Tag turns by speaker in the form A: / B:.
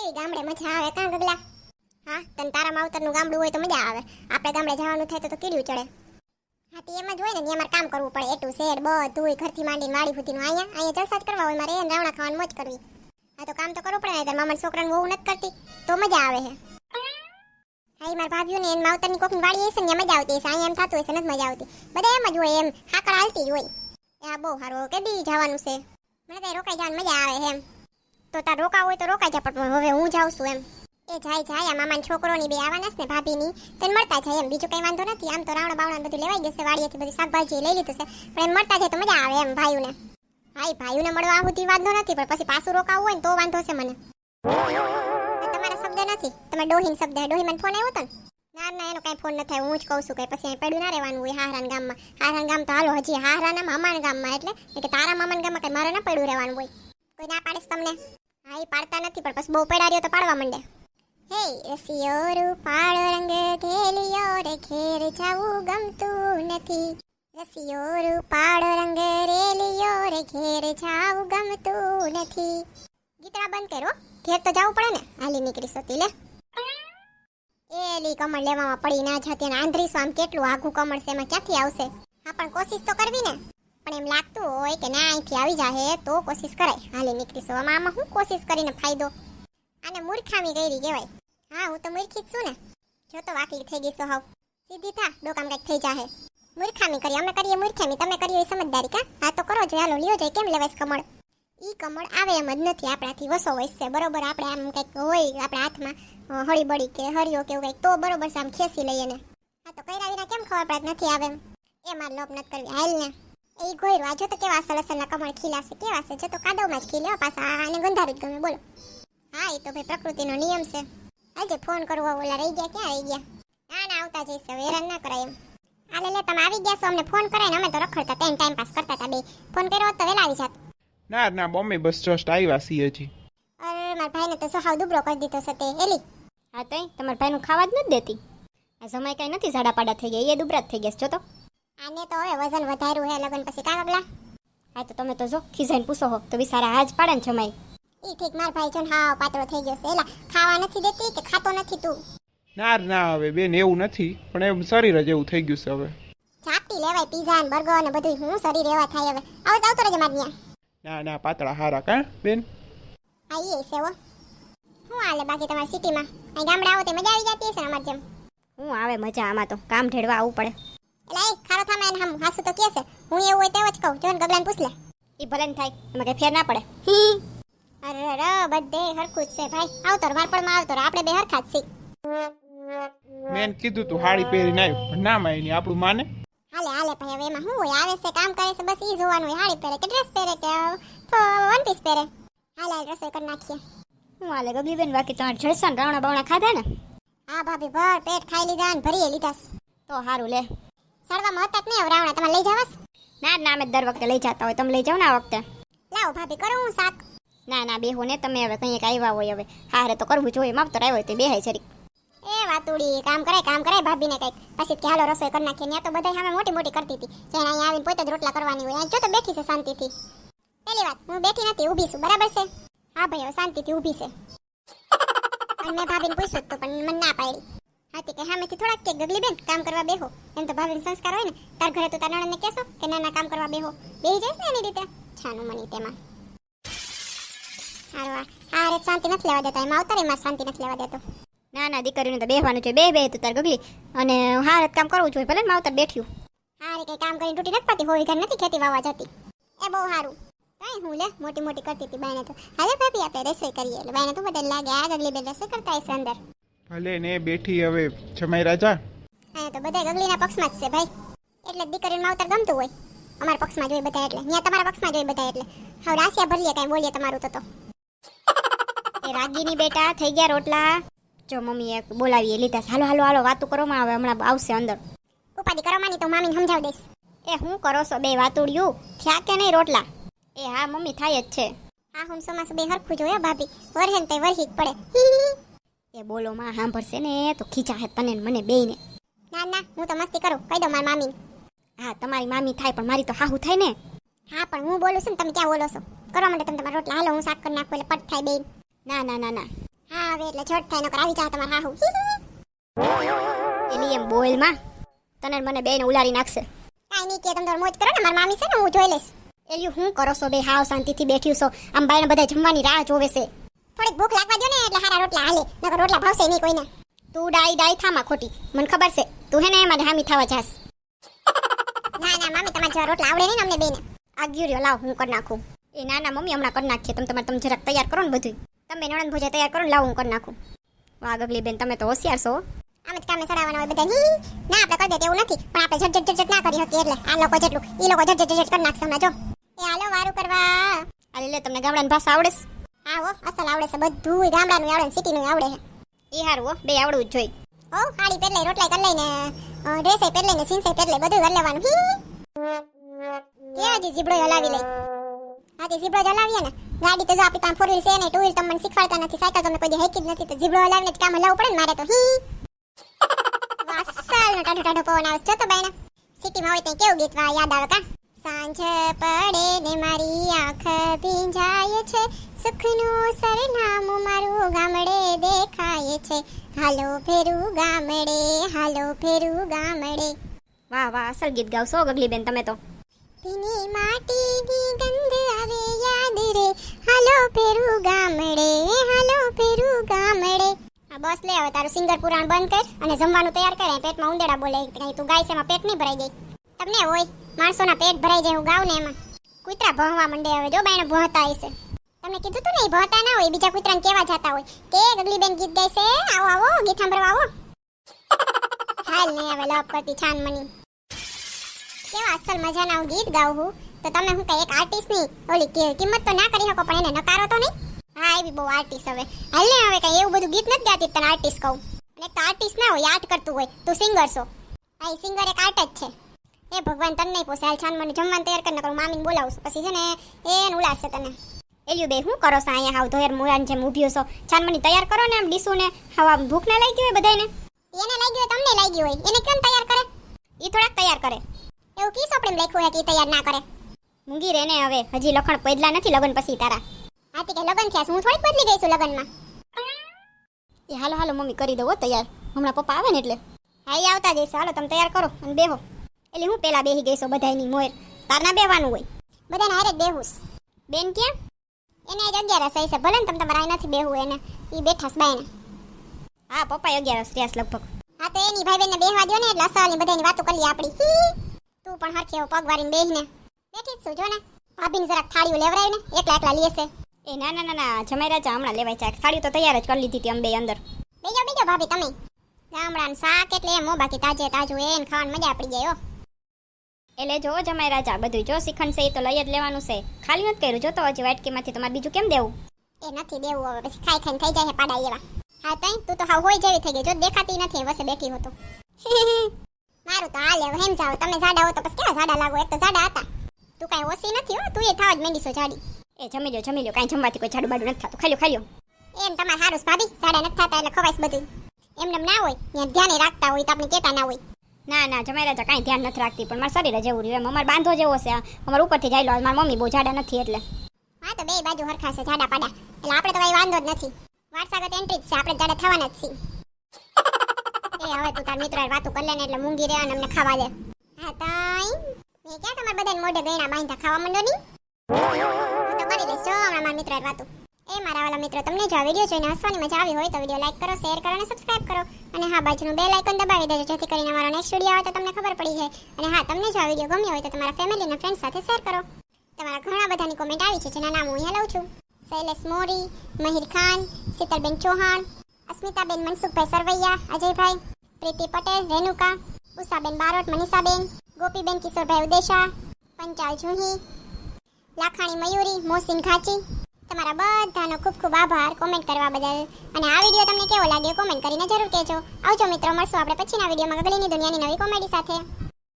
A: કેવી ગામડે મજા આવે કાં ગગલા? હા, તને તારા માવતરનું ગામડું હોય તો મજા આવે. આપણે ગામડે જવાનું થાય તો કીડ્યું ચડે. હા, તે એમ જ હોય ને ત્યાં કામ કરવું પડે. એટલું શેડ બધું ઘરથી માંડીને વાડી સુધીનું અહીંયા અહીંયા જલસા જ કરવા હોય મારે રાવણા ખાવાની મોજ કરવી. હા, તો કામ તો કરવું પડે ને તાર મામાના છોકરાને બહુ નથી કરતી. તો મજા આવે છે. હા મારા ભાભીઓ ને એન માવતરની કોકની વાડી હશે ને મજા આવતી હશે. અહીંયા એમ થતું હશે, નથી મજા આવતી. બધા એમ જ હોય, એમ હાકળ હાલતી જ હોય. આ બહુ સારું કે દી જવાનું છે? મને ત્યાં રોકાઈ જવાની મજા આવે એમ. તો તાર રોકાવું હોય તો રોકાઈ જા, પણ હવે હું જાઉં છું એમ. એ જાય જાય, આ મામાના છોકરોની બે આવવાના છે ને ભાભીની. તને મળતા જાય એમ. બીજું કઈ વાંધો નથી. આમ તો રાવણા બાવણા બધું લેવાઈ ગયું છે વાડીએથી બધી શાકભાજી લઈ લીધું છે. પણ એમ મળતા જાય તો મજા આવે એમ ભાઈઓને. હા, એ ભાઈઓને મળવા આવું તે વાંધો નથી, પણ પછી પાછું રોકાવું હોય ને તો વાંધો છે મને. તમારા શબ્દ નથી. તમે ડોહીન શબ્દ હે ડોહી મને ફોન આવ્યો તો ને? ના ના, એનો કઈ ફોન ન થાય હું જ કહું છું કે પછી અહીં પડ્યું ના રહેવાનું હોય હારાન ગામમાં. હારાન ગામ તો હાલો, હજી હારાના મામાના ગામમાં એટલે. એ કે તારા મામાના ગામમાં કઈ મારે ના પડ્યું રહેવાનું હોય. કોઈ ના પાડીશ તમને? હા, એ પાડતા નથી, પણ પછી બહુ પડાડ્યો તો પાડવા માંડે. હે, રસિયો રૂપાળો રંગ ઘેલિયો રે ઘેર જાવું ગમતું નથી. રસિયો રૂપાળો રંગ રેલિયો રે ઘેર જાવું ગમતું નથી. ગીતડા બંધ કરો ઘેર તો જવું પડે ને. હાલી નીકળી સતી, લે. એલી કમળ લેવામાં પડી ના જતી અને આંધ્રી આમ કેટલું આઘું કમળ છે, એમાં ક્યાંથી આવશે? હા, પણ કોશિશ તો કરવી ને. પણ એમ લાગતું હોય કે ના, અહીંથી આવી જાહે તો કોશિશ કરાય. હાલી નીકળીશું. આમાં આમાં હું કોશિશ કરીને ફાયદો? અને મૂર્ખામી કરી કહેવાય. હા, હું તો મૂર્ખી જ છું ને. જો તો વાકલી થઈ ગઈ હાવ. સીધી થા, ડોકામ કંઈક થઈ જાહે. મૂર્ખામી કરી, અમે કરીએ મૂર્ખામી. તમે કરીએ સમજદારી કા? હા, તો કરો જો. હાલો, લ્યો જાય. કેમ લેવાય કમળ? ઈ કમળ આવે એમ જ નથી આપણાથી વસો વસશે બરોબર, આપણે આમ કંઈક હોય આપણા હાથમાં હળીબળી કે હરિયો કે એવું કંઈક, તો બરોબર છે. આમ ખેંચી લઈએ ને. હા, તો કર્યા વિના કેમ ખબર પડે નથી આવે એમ? એ મારે લોપ નથી કરવી. હાલ ને. એ ગોયરો આ જો તો કેવા અસલ અસલના કમળ ખીલાશે કેવા છે? જો તો કાદવમાં જ ખીલ્યો પાછા. આને ગંધારું જ ગમે બોલો. હા એ તો ભાઈ પ્રકૃતિનો નિયમ છે. આજે ફોન કરવો ઓલા રહી ગયા ક્યાં રહી ગયા? ના ના આવતા જઈશ હવે હેરાન ના કરાય એમ. આલે લે તમે આવી ગયા છો અમને ફોન કરાય ને અમે તો રખડતા તેમ ટાઈમ પાસ કરતા હતા બે. ફોન કર્યો તો વેલા આવી જાત.
B: ના ના મમ્મી બસ જસ્ટ આવ્યા છીએ હજી.
A: અરે મારા ભાઈને તો સહાવ દુબરો કરી દીધો છે તે. એલી.
C: હા તો તમારા ભાઈનું ખાવા જ નથી દેતી? આ સમય કઈ નથી સાડા પાડા થઈ ગયા એ દુબરા જ થઈ ગયા છો જો તો.
A: આને તો હવે વજન વધાર્યું હે લગન પછી કા બબલા
C: હા તો તમે તો જો ખીજાઈને પૂછો હો તો બિસારા હાજ પાડે ને જમાઈ.
A: ઈ ઠીક માર ભાઈ છે ને હા પાતળો થઈ ગયો છે. એલા ખાવા નથી દેતી કે ખાતો નથી તું?
B: ના ના હવે બેન એવું નથી પણ એમ શરીર જ એવું થઈ ગયું છે હવે.
A: ચાપટી લેવાય પીઝા ને બર્ગર ને બધું હું શરીર એવા થાય હવે? આવો તો આવતો રહેજે માર
B: ના ના પાતળા હારા કા બેન?
A: હા ઈ છે હો. હું હાલે બાકી તમારી સિટીમાં? અહીં ગામડા આવો તે મજા આવી જતી હશે અમાર જેમ?
C: હું આવે મજા આમાં તો કામ ઢેડવા આવવું પડે.
A: એટલે એ ખારો થામે એને હમ હાસુ તો કે છે હું એવું હોય તેવો જ કહું. જોન ગબલાને પૂછ લે.
C: એ ભલે ને થાય એમાં કઈ ફેર ના પડે.
A: અરે ર બધે હરખું જ છે ભાઈ. આવતો ર મારપડમાં આવતો આપણે બે હરખા જ છીએ.
B: મેન કીધું તું હાડી પહેરીને આવ્યું પણ ના માની આપણું માને.
A: હાલે હાલે ભાઈ હવે એમાં શું હોય? આવે છે કામ કરે છે બસ ઈ જોવાનું હોય. હાડી પહેરે કે ડ્રેસ પહેરે કે વન પીસ પહેરે. હાલે હાલ રસોઈ કરી નાખીએ.
C: હું હાલે ગગલી બેન બાકી તમારે જળસન રાવણા બાવણા ખાધા ને?
A: હા ભાભી ભર પેટ ખાઈ લીધા ને ભરીએ લીધા
C: તો સારું લે.
A: સડવામાં હતા જ નહીં હવે રાવણા લઈ જાવસ?
C: ના ના અમે દર વખતે લઈ જતા હોય. તમે લઈ જાવ ને આ વખતે.
A: લાવો ભાભી કરો હું શાક.
C: ના ના બેહો ને તમે હવે કંઈક આવ્યા હોય હવે. હારે તો કરવું જોઈએ માવતર આવ્યો હોય તો બેહાય જરીક.
A: એ વાતુડી કામ કરે કામ કરે ભાભીને કંઈક. પછી કે હાલો રસોઈ કરી નાખીએ. ત્યાં તો બધા સામે મોટી મોટી કરતી હતી. જેને અહીંયા આવીને પોતે જ રોટલા કરવાની હોય. અહીં જો તો બેઠી છે શાંતિથી. પહેલી વાત હું બેઠી નથી ઊભી છું. બરાબર છે? હા ભાઈ હવે શાંતિથી ઊભી છે. અને મેં ભાભીને પૂછ્યું તો પણ મને ના પાડી. હાથી કે સામેથી થોડાક કે ગગલી બેન કામ કરવા બેહો. એમ તો ભાવિન સંસ્કાર હોય ને તાર ઘરે તો તાર નણંદને કહેશો કે ના ના કામ કરવા બેહો. બેહી જઈશ ને એની રીતે. છાનું મની તેમાં. હારું આ શાંતિ નથી લેવા દેતા. એમાં અવતારે મારે શાંતિ નથી લેવા દેતો.
C: ના ના દીકરીને તો બેહવાનું છે. બે બે તો તાર ગગલી. અને હારે કામ કરવું જોઈએ ભલે માવતર બેઠ્યું.
A: હારે કઈ કામ કરીને તૂટી નથી પડતી હોવી ઘર નથી ખેતી વાવા જતી. એ બહુ સારું કઈ હું લે મોટી મોટી કરતી હતી બાયને તો. હાલે ભાભી આપણે રસોઈ કરીએ. એટલે બાયને તો બધાને લાગે આ ગગલી બેન રસોઈ કરતા હશે અંદર.
B: ભલે ને બેઠી હવે જમાઈ રાજા.
A: અહીંયા તો બધા ગગલીના પક્ષમાં જ છે ભાઈ. એટલે દીકરીને માવતર ગમતું હોય. અમારા પક્ષમાં જોઈ બધા એટલે. અહીંયા તમારા પક્ષમાં જોઈ બધા એટલે. હવે રાસિયા ભરીએ કઈ બોલીએ તમારું તો તો.
C: એ રાગીની બેટા થઈ ગયા રોટલા. જો મમ્મીએ બોલાવીએ લીધા હાલો હાલો હાલો વાતું કરવામાં આવે હવે હમણાં આવશે અંદર.
A: ઉપાધિ કરો તો મામીને સમજાવી દઈશ.
C: એ હું કરો છો બે વાતુડિયું? થયા કે નહીં રોટલા? એ હા મમ્મી થાય જ છે.
A: હા હું સમાસ બે હરખું જોઈએ ભાભી. વરહેન તે વરહી જ પડે.
C: એ બોલો માં સાંભળશે ને? તો ખીચા હે તને ને મને બેયને.
A: ના ના હું તો મસ્તી કરું. કહી દઉં મારા મામી
C: હા તમારી મામી થાય પણ મારી તો હાહુ થાય ને?
A: હા પણ હું બોલું છું ને તમે ક્યાં બોલો છો? કરવા માટે તમે તમારા રોટલા હાલો હું શાક કરી નાખું એટલે પટ થાય બેન
C: ના ના ના ના.
A: હા હવે એટલે છોટ થાય નકર આવી જાય તમારા હાહુ.
C: એલી એમ બોલમાં તને મને બેને ઉલારી નાખશે.
A: કાઈ નહીં કે તમે તમારે મોજ કરો ને મારી મામી છે ને હું જોઈ લઈશ.
C: એલી હું કરો છો બે? હાવ શાંતિથી બેઠ્યું છો. આમ બાઈને બધા જમવાની રાહ જોવે છે.
A: થોડીક ભૂખ લાગવા દો ને એટલે હારા રોટલા હાલે, નકર રોટલા ભાવશે નહીં કોઈને.
C: તું ડાઈ ડાઈ થામાં ખોટી, મને ખબર છે, તું હે ને એમાં હામી થવા જાસ.
A: ના ના, મામી, તમારે જેવા રોટલા આવડે નહીં ને અમને બેને
C: આ રહ્યો લાવ, હું કરી નાખું. એ ના ના, મમ્મી, હમણાં કરી નાખીએ. તમે તમારે, તમે જરાક તૈયાર કરો ને બધું તમે નણંદ ભોજા તૈયાર કરો ને લાવ, હું કરી નાખું. વાહ બેન, તમે તો હોશિયાર છો
A: આમ જ કામે સડાવવાના હોય બધા ના, આપણે કરી દે એવું નથી, પણ આપણે ઝટ ઝટ ઝટ ના કરી શકીએ એટલે. આ લોકો જેટલું એ લોકો ઝટ ઝટ ઝટ કરી નાખશે હમણાં, જો. એ હાલો, વારું કરવા.
C: આ લે, તમને ગામડાની ભાષા આવડે છે.
A: હો અસલ આવડે છે બધું ગામડાનું આવડે સિટીનું આવડે છે.
C: એ હારું હો બે આવડવું જ જોઈએ.
A: ઓ હાડી પહેરલે રોટલા કરી લઈને ડ્રેસે પહેરલે ને જીન્સે પહેરલે બધું કરી લેવાનું. કેવા જી જીબડો હલાવી લઈ? હા તે જીબડો હલાવીએ ને? ગાડી તો જો આપણી પાસે ફોર વ્હીલ છે ને ટુ વ્હીલ તમને શીખવાડતા નથી સાયકલ તમને કોઈ હેકી જ નથી તો જીબડો હલાવીને જ કામ હલાવવું પડે ને મારે તો હી. વાસલ નો ટાઢો ટાઢો પવન આવે છે. તો બાયના સિટીમાં હોય તો કેવું ગીત યાદ આવે કા? સાંજ પડે ને મારી આંખ ભીંજાય છે સુખનું સરનામું મારું ગામડે દેખાય છે. હાલો ફેરું ગામડે હાલો ફેરું ગામડે.
C: વાહ વાહ અસલ ગીત ગાવશો ગગલી બેન તમે તો.
A: ભીની માટીની ગંધ આવે યાદ રે. હાલો ફેરું ગામડે હાલો ફેરું ગામડે. આ બસ લે હવે તારું સિંગર પુરાણ બંધ કર અને જમવાનું તૈયાર કર. પેટમાં ઉંદેડા બોલે. કઈ તું ગાય છે એમાં પેટ નહીં ભરાઈ જાય. તમને હોય માણસોના પેટ ભરાઈ જાય હું ગાઉં ને એમાં. કૂતરા ભણવા મંડે હવે. જો બાયણે ભણતા હશે. તમને કીધું તું ને ભણતા ના હોય, બીજા કૂતરાને કેવા જાતા હોય. કે ગગલી બેન ગીત ગાય છે? આવો આવો, ગીત સાંભળવા આવો. હાલ ને હવે લપ કરતી છાન મની. કેવા અસલ મજાના હું ગીત ગાઉં છું તો તમે હું કઈ એક આર્ટિસ્ટની ઓલી કિંમત તો ના કરી શકો, પણ એને નકારો તો નહીં? હા, એવી બહુ આર્ટિસ્ટ હવે. હાલ ને હવે કઈ એવું બધું ગીત નથી ગાતી તને આર્ટિસ્ટ કહું. અને તો આર્ટિસ્ટ ના હોય આર્ટ કરતું હોય, તું સિંગર છો. હા, એ સિંગર એક આર્ટ જ છે. એ ભગવાન તને નહીં પોસે. હાલ છાન મને જમવાનું તૈયાર કરી નકર મામીને બોલાવું પછી છે ને એ ઉલાડશે તને.
C: એલ્યું બે હું કરો છો અહીંયા? હાવ ધોયર મોયાન જેમ ઊભ્યો છો છાનમની તૈયાર કરો ને આમ ડીસું ને હવા ભૂખ ના લાગી હોય બધાને
A: એને લાગી હોય તમને લાગ્યું હોય. એને કેમ તૈયાર કરે?
C: એ થોડાક તૈયાર કરે.
A: એવું કી સોપડીમાં લખ્યું હે કે તૈયાર ના કરે?
C: મૂંગી રે ને હવે. હજી લખણ પૈદલા નથી લગન પછી તારા.
A: આથી કે લગન થયા છે. હું થોડીક બદલી ગઈ છું લગનમાં.
C: એ હાલો હાલો મમ્મી કરી દઉં તૈયાર. હમણાં પપ્પા આવે ને એટલે. હા એ આવતા જઈશ. હાલો તમે તૈયાર કરો અને બેહો. એટલે હું પેલા બેહી ગઈ છું બધાયની મોર. તાર ના બેવાનું હોય.
A: બધાને હારે જ બેહુસ
C: બેન ક્યાં?
A: એને આજ અગિયારસ હશે ભલે ને તમે તમારા નથી બેહવું એને. એ બેઠાસ બાયને
C: હા પપ્પા અગિયાર શ્રેયાસ લગભગ.
A: હા તો એની ભાઈ બેનને બેહવા દો ને એટલે અસલની બધાની વાતો કરી આપણી તું પણ હરખે પગ વારીને બેહીને બેઠી જ છું જો ને. ભાભીને જરાક થાળીઓ લેવરાવી ને. એકલા એકલા લેશે
C: એ ના ના ના ના. જમાઈ રાજા હમણાં લેવાય છે. થાળી તો તૈયાર જ કરી લીધી હતી અંબે અંદર.
A: બેજો બેજો ભાભી તમે. ગામડાનું શાક એટલે એમ બાકી તાજે તાજું એને ખાવાની મજા પડી જાય હો.
C: એટલે જો જમાઈ રાજા બધું જો શિખંડ છે એ તો લઈ જ લેવાનું છે. ખાલી નથી કર્યું જો તો હજી વાટકીમાંથી તમારે બીજું કેમ દેવું?
A: એ નથી દેવું હવે પછી ખાઈ ખાઈને થઈ જાય પાડા એવા. હા તઈ? તું તો હાવ હોય જેવી થઈ ગઈ જો દેખાતી નથી વસે બેઠી હોતો મારું તો હાલે હેમ જાવ તમે જાડા હો તો પછી કેવા જાડા લાગો? એક તો જાડા હતા. તું કાંઈ ઓછી નથી હો તું એ થાવ જ મેંડીસો જાડી
C: એ જમી લ્યો જમી લ્યો કાંઈ જમવાથી કોઈ જાડું બાડું નથી થતું. ખાલ્યો ખાલ્યો
A: એમ તમારે સારું ભાભી જાડા નથી થતા એટલે ખવાઈશ બધું એમને એમ ના હોય ધ્યાને રાખતા હોય તો આપણે કહેતા ના હોય.
C: ના ના, જમાઈ રાજા કાંઈ ધ્યાન નથી રાખતી, પણ મારા શરીર જેવું રહ્યું એમ. અમારે બાંધો જેવો છે. અમારે ઉપરથી જાય લો મારા મમ્મી બહુ જાડા નથી એટલે.
A: હા, તો બે બાજુ હરખા છે, જાડા પાડા. એટલે આપણે તો કઈ વાંધો જ નથી. વારસાગત એન્ટ્રી જ છે, આપણે જાડા થવાના જ છીએ. એ હવે તું તાર મિત્ર વાતો કરી લેને એટલે મૂંગી રહે અને અમને ખાવા દે. હા, તાઈ. મેં ક્યાં તમારા બધાને મોઢે ગયણા બાંધા ખાવા માંડો નહીં હું તો કરી લઈશ, જો હમણાં મારા મિત્ર વાતો. એ મારા વાલા મિત્રો, તમને જો આ વીડિયો જોઈને હસવાની મજા આવી હોય તો વીડિયો લાઈક કરો શેર કરો અને સબસ્ક્રાઇબ કરો. અને હા, બાજુનું બેલ આઇકન દબાવી દેજો, જેથી કરીને મારો નેક્સ્ટ વીડિયો આવે તો તમને ખબર પડી જાય. અને હા, તમને જો આ વીડિયો ગમ્યો હોય તો તમારા ફેમિલી અને ફ્રેન્ડ સાથે શેર કરો. તમારા ઘણા બધાની કોમેન્ટ આવી છે, જેના નામ હું અહીંયા લઉં છું. શૈલેષ મોરી, મહિર ખાન, શીતલબેન ચૌહાણ, અસ્મિતાબેન મનસુખભાઈ સરવૈયા, અજયભાઈ, પ્રીતિ પટેલ, રેનુકા, ઉષાબેન બારોટ, મનીષાબેન, ગોપીબેન કિશોરભાઈ ઉદેશા, પંચાલ જુહી લાખાણી મયુરી, મોહસિન ઘાચી તમારા બધાનો ખૂબ ખૂબ આભાર કોમેન્ટ કરવા બદલ. અને આ વીડિયો તમને કેવો લાગ્યો કોમેન્ટ કરીને જરૂર કહેજો. આવજો મિત્રો, મળશું આપણે પછીના વિડીયોમાં ગગલીની દુનિયાની નવી કોમેડી સાથે.